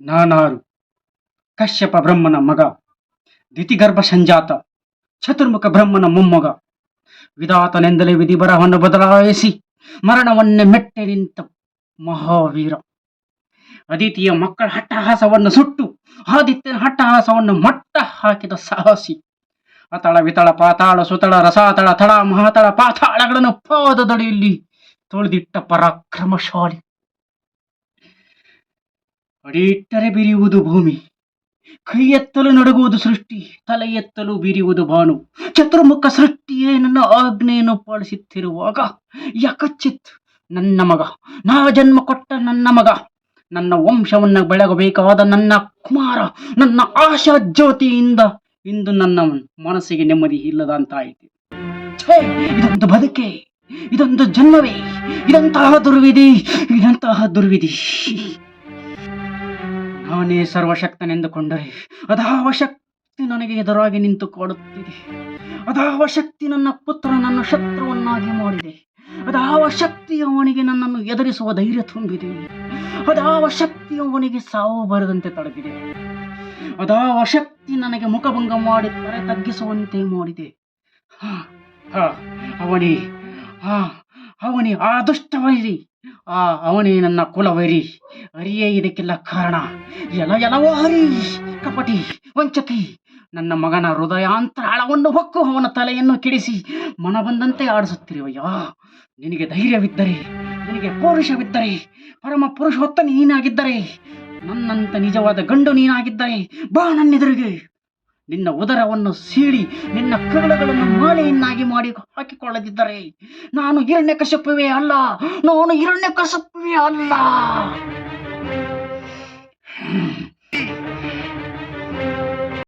ನಾನಾರು ಕಶ್ಯಪ ಬ್ರಹ್ಮನ ಮಗ, ದಿತಿಗರ್ಭ ಸಂಜಾತ, ಚತುರ್ಮುಖ ಬ್ರಹ್ಮನ ಮೊಮ್ಮಗ. ವಿಧಾತನೆಂದಲೇ ವಿಧಿ ಬರಹವನ್ನು ಬದಲಾಯಿಸಿ ಮರಣವನ್ನೇ ಮೆಟ್ಟೆ ನಿಂತ ಮಹಾವೀರ. ಅದಿತಿಯ ಮಕ್ಕಳ ಹಟ್ಟಹಾಸವನ್ನು ಸುಟ್ಟು ಆದಿತ್ಯನ ಹಟ್ಟಹಾಸವನ್ನು ಮಟ್ಟ ಹಾಕಿದ ಸಾಹಸಿ. ಅತಳ ವಿತಳ ಪಾತಾಳ ಸುತಳ ರಸಾತಳ ತಳ ಮಹಾತಳ ಪಾತಾಳಗಳನ್ನು ಪಾದದಡಿಯಲ್ಲಿ ತೊಳೆದಿಟ್ಟ ಪರಾಕ್ರಮಶಾಲಿ ಅಡಿಯಿಟ್ಟರೆ ಬಿರಿಯುವುದು ಭೂಮಿ. ಕೈ ಎತ್ತಲು ನಡುಗುವುದು ಸೃಷ್ಟಿ ತಲೆ ಎತ್ತಲು ಬೀರಿಯುವುದು ಭಾನು ಚತುರ್ಮುಖ ಸೃಷ್ಟಿಯೇ ನನ್ನ ಆಜ್ಞೆಯನ್ನು ಪಾಲಿಸುತ್ತಿರುವಾಗ ಯಕಚಿತ್ ನನ್ನ ಮಗ? ನಾ ಜನ್ಮ ಕೊಟ್ಟ ನನ್ನ ಮಗ? ನನ್ನ ವಂಶವನ್ನು ಬೆಳಗಬೇಕಾದ ನನ್ನ ಕುಮಾರ, ನನ್ನ ಆಶಾ ಜ್ಯೋತಿಯಿಂದ ಇಂದು ನನ್ನ ಮನಸ್ಸಿಗೆ ನೆಮ್ಮದಿ ಇಲ್ಲದಂತಾಯಿತು. ಇದೊಂದು ಬದುಕೆ, ಇದೊಂದು ಜನ್ಮವೇ, ಇದಂತಹ ದುರ್ವಿಧಿ ಇದಂತಹ ದುರ್ವಿಧಿ. ನಾನೇ ಸರ್ವಶಕ್ತನೆಂದುಕೊಂಡರೆ ಅದಾವ ಶಕ್ತಿ ನನಗೆ ಎದುರಾಗಿ ನಿಂತು ಕಾಡುತ್ತಿದೆ. ಅದಾವ ಶಕ್ತಿ ನನ್ನ ಪುತ್ರ ನನ್ನ ಶತ್ರುವನ್ನಾಗಿ ಮಾಡಿದೆ. ಅದಾವ ಶಕ್ತಿ ಅವನಿಗೆ ನನ್ನನ್ನು ಎದುರಿಸುವ ಧೈರ್ಯ ತುಂಬಿದೆ. ಅದಾವ ಶಕ್ತಿ ಅವನಿಗೆ ಸಾವು ಬರದಂತೆ ತಡೆದಿದೆ ಅದಾವ ಶಕ್ತಿ ನನಗೆ ಮುಖಭಂಗ ಮಾಡಿ ತಲೆ ತಗ್ಗಿಸುವಂತೆ ಮಾಡಿದೆ. ಹಾ, ಅವನೇ ಹಾ ಅವನೇ ಆ ದುಷ್ಟವೈರಿ ಆ, ಅವನೇ ನನ್ನ ಕುಲವರಿ. ಅರಿಯೇ ಇದಕ್ಕೆಲ್ಲ ಕಾರಣ. ಎಲ ಎಲ್ಲವೋ ಹರಿ ಕಪಟಿ, ವಂಚಕಿ. ನನ್ನ ಮಗನ ಹೃದಯಾಂತರಾಳವನ್ನು ಹೊಕ್ಕು ಅವನ ತಲೆಯನ್ನು ಕೆಡಿಸಿ ಮನ ಬಂದಂತೆ ಆಡಿಸುತ್ತಿರುವಯ್ಯ ನಿನಗೆ ಧೈರ್ಯವಿದ್ದರೆ, ನಿನಗೆ ಪೌರುಷವಿದ್ದರೆ, ಪರಮ ಪುರುಷೋತ್ತ ನೀನಾಗಿದ್ದರೆ, ನನ್ನಂತ ನಿಜವಾದ ಗಂಡು ನೀನಾಗಿದ್ದರೆ ಬಾ ನನ್ನೆದುರಿಗೆ. ನಿನ್ನ ಉದರವನ್ನು ಸೀಳಿ, ನಿನ್ನ ಕರುಳುಗಳನ್ನು ಮಾಲೆಯನ್ನಾಗಿ ಮಾಡಿ ಹಾಕಿಕೊಳ್ಳದಿದ್ದರೆ, ನಾನು ಹಿರಣ್ಯ ಕಶಪುವೆ ಅಲ್ಲ, ನಾನು ಹಿರಣ್ಯ ಕಶಪುವೆ ಅಲ್ಲ.